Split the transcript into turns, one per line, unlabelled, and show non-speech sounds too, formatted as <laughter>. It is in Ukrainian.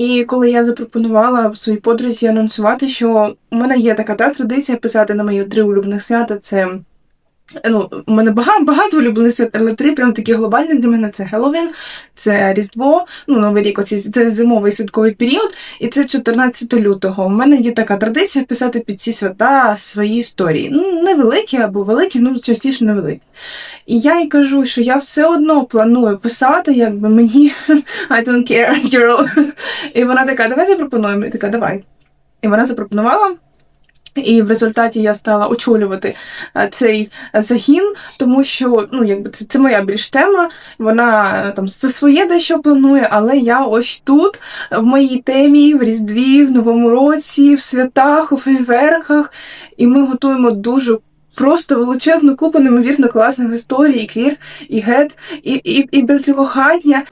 І коли я запропонувала своїй подрузі анонсувати, що у мене є така та традиція писати на мої три улюблених свята, це. Ну, у мене багато, багато улюблених свят, але три прям такі глобальні для мене це Хеллоуін, це Різдво, ну, Новий рік, оці, це зимовий святковий період, і це 14 лютого. У мене є така традиція писати під ці свята свої історії. Ну, невеликі або великі, ну частіше невеликі. І я їй кажу, що я все одно планую писати, якби мені <laughs> I don't care, <laughs> girl. І вона така, давай запропонуємо. І така, давай. І вона запропонувала. І в результаті я стала очолювати е, цей загін, тому що ну, якби це, це моя більш тема. Вона е, там це своє дещо планує, але я ось тут, в моїй темі, в Різдві, в Новому році, в святах, у фейверках, і ми готуємо дуже. Просто величезну купу неймовірно класних історій, і квір, і гет, і, і, і безлюкохатня.